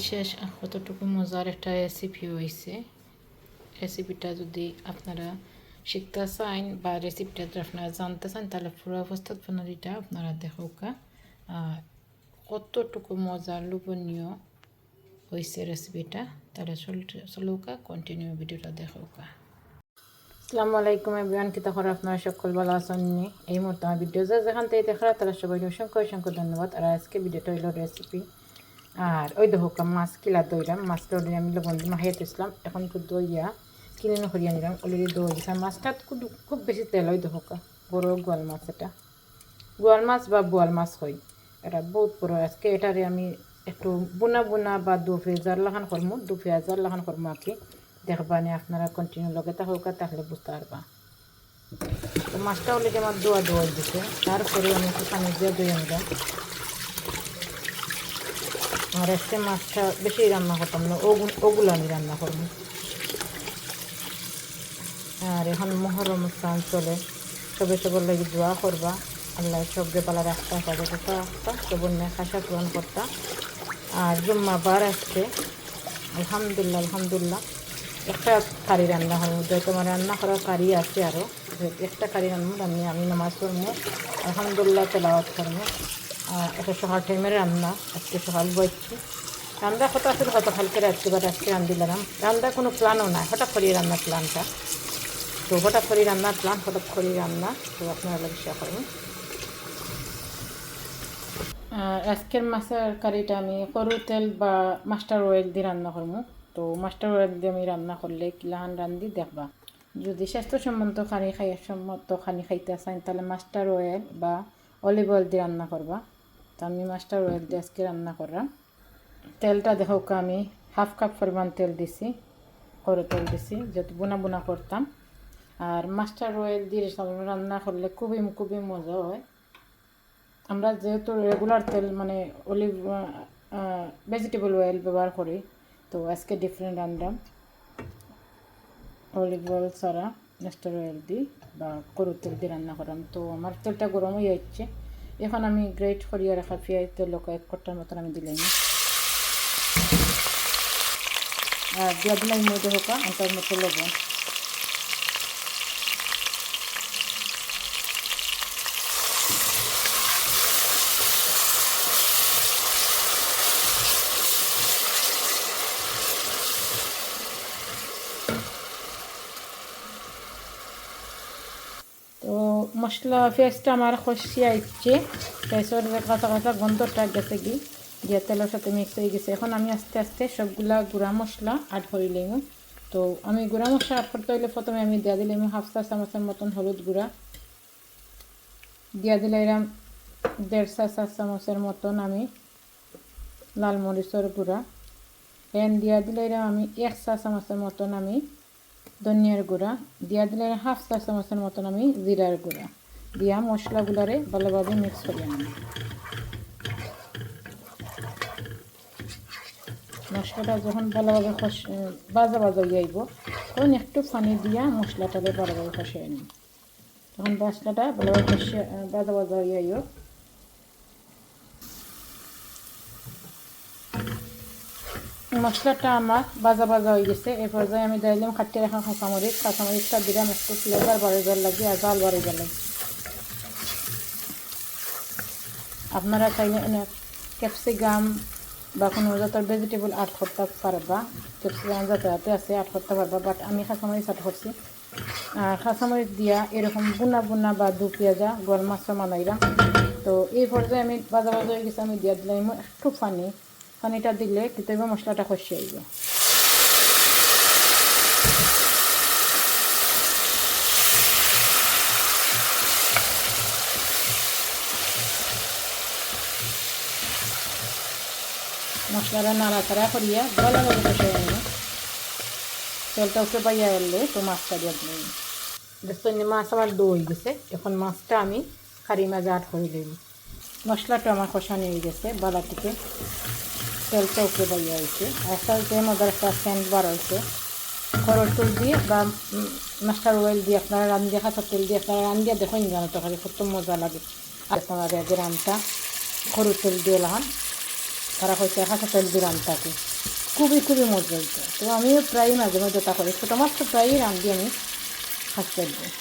বিশেষ কতটুকু মজার একটা রেসিপি হয়েছে রেসিপিটা যদি আপনারা শিখতে চান বা রেসিপিটা যদি আপনারা জানতে চান, তাহলে পুরো উপস্থাপনাটা আপনারা দেখোকা কতটুকু মজার লোভনীয় হয়েছে রেসিপিটা তাহলে চলুকা কন্টিনিউ ভিডিওটা দেখোকা আসসালামু আলাইকুম এভরিওয়ান কিতা করে আপনারা সকল ভালো আছেন? এই মুহূর্তে আমার ভিডিও যা যেখান থেকে দেখারা তারা সবাই অসংখ্য অসংখ্য ধন্যবাদ। আর আজকে ভিডিওটা হইল রেসিপি আর ওই দেখো মাছ কিলা দইলাম মাছটা অলরেডি আমি লবণ মাহিয়ে দিয়েছিলাম এখন তো দইয়া কিনে হরিয়া নিলাম অলরেডি দই দিয়েছিলাম মাছটা খুব বেশি তেল ওই দেখো বড় গোয়াল মাছ এটা। গোয়াল মাছ বা বোয়াল মাছ হয়, এটা বহুত বড়। আজকে এটারে আমি একটু বুনা বুনা বা দু পেঁয়াজার লাখান করব দু পেঁয়াজার লাখান করব আর দেখবা নি আপনারা কন্টিনিউ লগে থাকুকা তাহলে বুঝতে পারবা। তো মাছটা অলরেডি আমার দোয়া দোয়া দিছে তারপরে আমি একটু পানি দিয়ে দই আনলাম আর আজকে মাছটা বেশি রান্না করতাম না ওগুলো আমি রান্না করব। আর এখন মহরম স্নান চলে। সবে সবার লাগে দোয়া করবা। আল্লাহ সবকে পালা রাখতা সবে কথা রাখতা সবর নিয়ে খাসা পূরণ করতা। আর জুম্মা বার আসছে। আলহামদুলিল্লাহ আলহামদুলিল্লাহ। একটা কারি রান্না হল। যেহেতু আমার রান্না করার কারি আছে আরও একটা কারি রান্না আমি আমি নামাজ পড়ব। আলহামদুলিল্লাহ তেলাওয়াত করব। এটা সকাল টাইমের রান্না, আজকে সকাল বইছি। রান্না কত আসলে রাখতে পারে আজকে রান্ধিলাম। রান্না কোনো প্ল্যানও নাই, হঠাৎ করে রান্নার প্ল্যানটা তো হঠাৎ করি রান্নার প্ল্যান হঠাৎ করি রান্না, তো আপনারা বিশ্বাস করবেন আজকের মাছের কারিটা আমি সরু তেল বা মাস্টার অয়েল দিয়ে রান্না করব। তো মাস্টার অয়েল দিয়ে আমি রান্না করলে কিলাহান রান্ধি দেখবা। যদি স্বাস্থ্যসম্মত খানি খাই, সম্মত খানি খাইতে চান, তাহলে মাস্টার অয়েল বা অলিভ অয়েল দিয়ে রান্না করবা। তো আমি অয়েল দিয়ে আজকে রান্না করলাম। তেলটা দেখো আমি হাফ কাপ পরিমাণ তেল দিছি সরু তেল দিছি, যেহেতু বোনা বোনা করতাম। আর মাস্টার অয়েল দিয়ে রান্না করলে খুবই খুবই মজা হয়। আমরা যেহেতু রেগুলার তেল মানে অলিভ ভেজিটেবল অয়েল ব্যবহার করি, তো আজকে ডিফারেন্ট রান্নাম অলিভ অয়েল ছাড়া মাস্টার অয়েল দিই বা গরুর তেল দিয়ে রান্না করাম তো আমার তেলটা গরম হয়ে যাচ্ছে এখন আমি গ্রেট করিয়া রাখা পেঁয়াজ তেলক এক কটার মতন আমি দিলাম আর দিয়া দিলাম মধ্যে হোকা আটার মতো লবণ তো মশলা পেঁয়াজটা আমার খসিয়ে আসছে পেঁয়াজের কাঁচা কাঁচা গন্ধটা গেছে কি, দিয়ে তেলের সাথে মিক্স হয়ে গেছে। এখন আমি আস্তে আস্তে সবগুলা গুঁড়া মশলা আড করে লইম। তো আমি গুঁড়া মশলা আড করতে হইলে প্রথমে আমি দিয়া দিলাম হাফ চা চামচের মতন হলুদ গুঁড়া। দিয়া দিলাম দেড় চা চা চামচের মতন আমি লাল মরিচের গুঁড়া। এন দিয়া দিলে দিলাম আমি এক চা চামচের মতন আমি ধনিয়ার গুঁড়া, দিয়া দিলে হাফ চা চামচের মতন আমি জিরার গুঁড়া। দিয়া মশলাগুলারে ভালোভাবে মিক্স করে আনি মশলাটা যখন ভালোভাবে খস বাজা বাজা আইব, তখন একটু পানি দিয়া মশলাটাকে ভালোভাবে খসিয়ে নিই তখন মশলাটা ভালোভাবে খসিয়ে বাজা বাজা হয়ে মশলাটা আমার বাজা বাজা হয়ে গেছে। এই পর্যায়ে আমি দিলাম খাটিয়ে রাখা কাঁচামরিচ। কাঁচামরিচটা দিলাম একটু ফ্লেভার বাড়িবার লাগে আর জাল বাড়িবার লাগে। আপনারা চাইলে ক্যাপসিকাম বা কোনো জাতের ভেজিটেবল আর্ট করতে পারবা। ক্যাপসিকাম যাতায়াতে আছে আর্ট করতে পারবা বাট আমি কাঁচামরিচ আর্ট করছি। আর কাঁচামরিচ দিয়া এরকম বুনা বুনা বা দু পেঁয়াজা গরম মাছটা মানাইরা তো এই পর্যায়ে আমি বাজা বাজা হয়ে গেছে, আমি দিয়া দিলাম একটু পানি। পানিটা দিলে কিন্তু মশলাটা কষিয়ে আইব মশলাটা নাড়াচাড়া করিয়া ভালোভাবে কষিয়ে আইব তেলটা উপরে পাইয়া এলে তো মাছটা দিয়ে দিলাম দেখুন মাছ আমার দই গেছে। এখন মাছটা আমি খারি মাঝে আট করে দিই মশলাটা আমার কষানো হয়ে গেছে বালা থেকে। তেলটা উপরে বাইয়ে হয়েছে। আস্তে আস্তে মজার একটা স্যান্ড বার হয়েছে খরচ তেল দিয়ে বা মাস্টার অয়েল দিয়ে আপনারা রান দিয়ে খাঁচা তেল দিয়ে আপনারা দিয়ে দেখুন জানো তরকারি কত মজা লাগে। আর আগে রানটা, খরচ তেল দিয়ে লাহান তারা হচ্ছে হাসা তেল দিলাম তাকে খুবই খুবই মজা হইতো। তো আমিও প্রায় মাঝে মাঝে তা করি। ছোটো মাছ তো প্রায়ই রান্ধি আমি হাসা তেল দিয়ে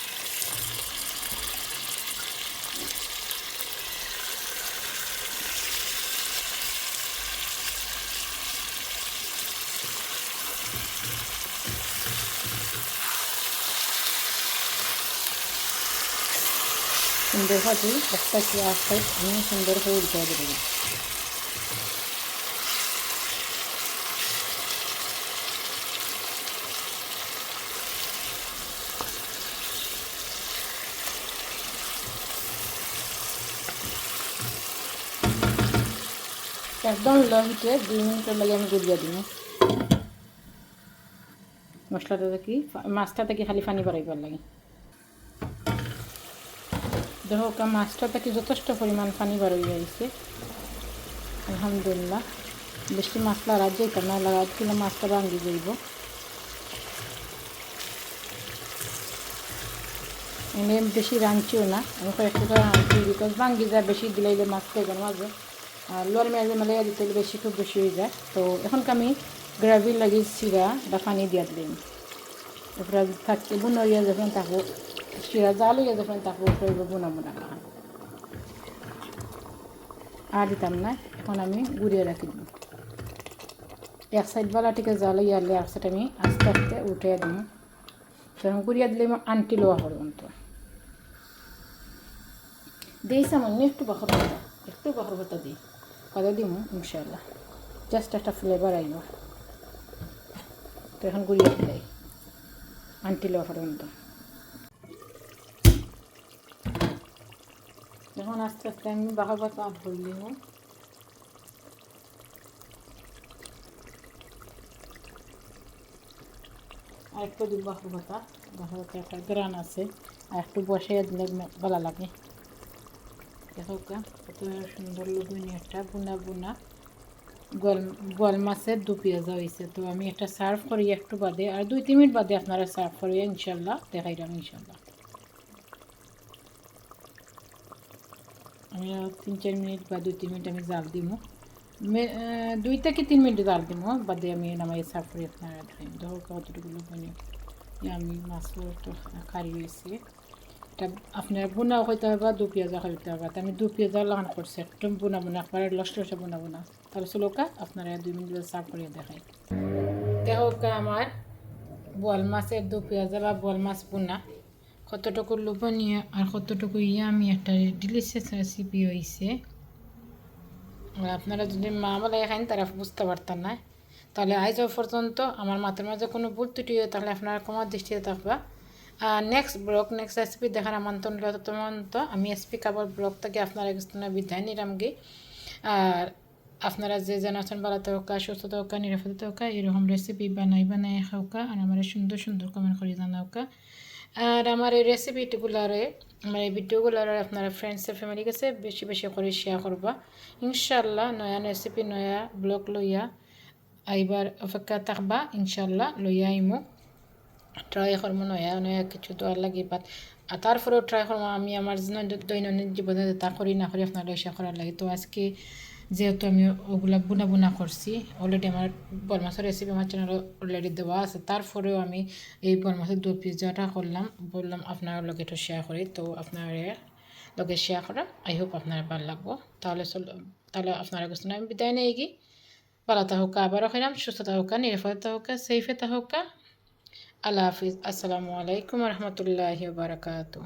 ভাজি একটা সাইড আমি সুন্দর করে উল্টে দেবো। একদম লো হিটে দুই মিনিটের লাগে আমি গুলিয়ে দিব। মশলাটা দেখি মাছটা থেকে খালি পানি বাড়াইবার লাগে? দেখো মাছটা থেকে যথেষ্ট পরিমাণ পানি বার হয়ে গেছে। আলহামদুলিল্লাহ। বেশি মশলা রাজ যেতাম না রাজ দিলে মাছটা ভাঙ্গি যাইব। এনে বেশি রাঁধছিও না, আমি কয়েকটা রাঁধছি বিকজ ভাঙ্গি যায়, বেশি দিলাইলে মাছ খাইবার মাঝে আর লোয়ার মেয়াজে মেলে দিতে বেশি খুব বেশি হয়ে যায়। তো এখন আমি গ্রাভির লাগি চিরা বা পানি দিয়া দিলাম। এরপরে থাকতে বুনরিয়া যখন থাকব শিরা জাল হয়ে যখন তারপর করব বোনা বোনা খান আর এখন আমি গুড়িয়ে রাখি। দিব এক সাইড বালাটিকে জাল ইয়ালে এক সাইড আমি আস্তে আস্তে উঠে দিব। তখন গুড়িয়া দিলে আনটি লোয়া অন্ত দিই সামান্য একটু বাখর পাতা, একটু বাখর পাতা দিই। কথা দিব ইনশাল্লাহ জাস্ট একটা ফ্লেভার আইব তো এখন গুড়িয়া দিলাই। আনটি লোয়া পর্যন্ত এখন আস্তে আস্তে আমি বাঘা পাতা ভরলি আর একটু দিব বাঘা পাতা একটা গ্রান আছে, আর একটু বসে দিলে ভালো লাগে। দেখো কত সুন্দর লুগুনি একটা, বুনা বুনা। গোয়াল গোয়াল মাছের দু পেঁয়াজা হয়েছে, তো আমি একটা সার্ভ করি একটু বাদে, আর দুই তিন মিনিট বাদে আপনারা সার্ভ করিয়ে ইনশাল্লাহ দেখাইলাম ইনশাল্লাহ। আমি তিন চার মিনিট বা দুই তিন মিনিট আমি জাল দিব দুই থেকে তিন মিনিট জাল দিব বাদে আমি নামাই সার্ভ করে আপনারা দেখো কতটুকু মানে আমি মাছও একটু কারি হয়েছে এটা আপনারা বোনাও হইতে হবে বা দু পেঁয়াজা হইতে হবে। আমি দু পেঁয়াজা লাগান করছি, একদম বোনা বোনা একবারে লস লসে বোনা বোনা তাহলে চলোকা আপনারা দুই মিনিট সার্ভ করে দেখাই। দেখো আমার বোয়াল মাছের দু পেঁয়াজা বা বোয়াল মাছ বোনা কতটুকু লোভনীয় আর কতটুকু ইয়ামি একটা ডিলিশিয়াস রেসিপি হয়েছে আপনারা যদি মা বলে খান তারা বুঝতে পারতেন না। তাহলে আজ পর্যন্ত আমার মাথার মাঝে কোনো ভুল ত্রুটি হয় তাহলে আপনারা কমার দৃষ্টিতে থাকবা। আর নেক্সট ব্লগ নেক্সট রেসিপি দেখার আমন্ত্রণ তমন্ত আমি এসপি কাবর ব্লগ থেকে আপনারা বিদায় নিলামগে আর আপনারা যে জানাচ্ছেন ভালো থাকা সুস্থ থাকা নিরাপদ থাকা এরকম রেসিপি বানাই বানাই খাওকা। আর আমার সুন্দর সুন্দর কমেন্ট করে জানাওকা। আর আমার এই রেসিপিগুলারে আমার এই ভিডিওগুলারে আপনারা ফ্রেন্ডসের ফ্যামিলি কাছে বেশি বেশি করে শেয়ার করবা। ইনশাল্লাহ নয়া রেসিপি নয়া ব্লগ লইয়া আইবার অপেক্ষা থাকবা। ইনশাল্লাহ লইয়া আইমো। ট্রাই করব নয়া নয়া কিছু দেওয়ার লাগে বাট আর তারপরেও ট্রাই করব আমি আমার দৈনন্দিন জীবনে তা করি না করি আপনারা শেয়ার করার লাগে। তো আজকে যেহেতু আমি ওগুলা বুনা বুনা করছি অলরেডি আমার বল মাছের রেসিপি আমার চ্যানেলে অলরেডি দেওয়া আছে। তারপরেও আমি এই বল মাছের দু পিজাটা করলাম, বললাম আপনার লগে একটু শেয়ার করি। তো আপনার লগে শেয়ার করা আই হোপ আপনার ভালো লাগবো। তাহলে চল, তাহলে আপনারা কাছে আমি বিদায় নেই কি? ভালো হোক আবারও খাইলাম, সুস্থ হোক নিরাপদ হোক সেফে হোক আল্লাহ হাফিজ। আসসালামু আলাইকুম রহমতুল্লাহ বারকাতু